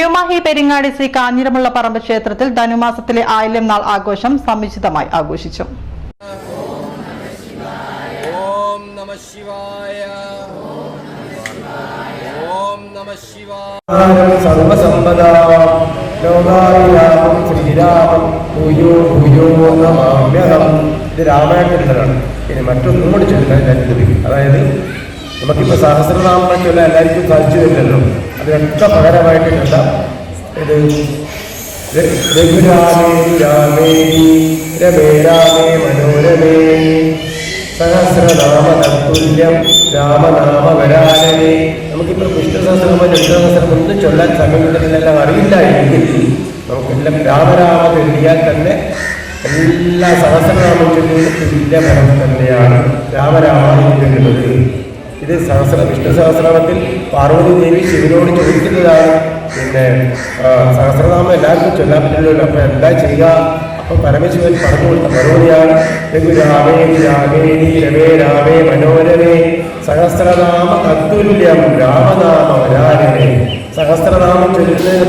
ന്യൂമാഹി പെരിങ്ങാടി ശ്രീ കാഞ്ഞിരമുള്ള പറമ്പ് ക്ഷേത്രത്തിൽ ധനുമാസത്തിലെ ആയില്യം നാൾ ആഘോഷം സമുചിതമായി ആഘോഷിച്ചു. ഓം നമ ശിവായ. ഓം നമ ശിവായ. സർവസമ്പദാ ലോകാഭിരാമം ശ്രീരാമം ഭൂയോ ഭൂയോ നമാമ്യഹം ഇത് രാമായണത്തിലാണ് ഇനി മറ്റൊന്നും കൂടി ലഭിക്കും. അതായത് നമുക്കിപ്പോൾ സഹസ്രനാമങ്ങൾ ചൊല്ലാൻ എല്ലാവർക്കും സാധിച്ചു വരില്ലല്ലോ അതിനൊക്കെ പകരമായിട്ടില്ല ഇത് ര- രഘുരാമേ രാമേ രമേ രാമേ മനോരമേ. സഹസ്രനാമ തത്തുല്യം രാമനാമ വരാനനെ. നമുക്കിപ്പോൾ വിഷ്ണു സഹസ്രനാമ ലളിത സഹസ്രം ഒന്നും ചൊല്ലാൻ സമയമില്ലെന്നെല്ലാം അറിയില്ല എങ്കിൽ നമുക്കെല്ലാം രാമരാമ ചൊല്ലിയാൽ തന്നെ എല്ലാ സഹസ്രനാമം ചൊല്ലിയും തുല്യഫലം തന്നെയാണ് രാമരാമ ചൊല്ലുന്നത് ഇത് സഹസ്ര വിഷ്ണു സഹസ്രനാമത്തിൽ പാർവതി ദേവി ശിവനോട് ചോദിക്കുന്നതാണ്. പിന്നെ സഹസ്രനാമം എല്ലാവർക്കും ചൊല്ലാൻ പറ്റുന്നുണ്ട് അപ്പൊ എന്താ ചെയ്യുക അപ്പൊ പരമശിവൻ പറഞ്ഞു കൊടുത്ത മറുപടിയാണ് രഘുരാമേ രാമേണി രമേ രാമേ മനോരമേ. സഹസ്രനാമ തത്തുല്യം രാമനാമ രാമേ സഹസ്രനാമം ചൊല്ലുന്നതിന്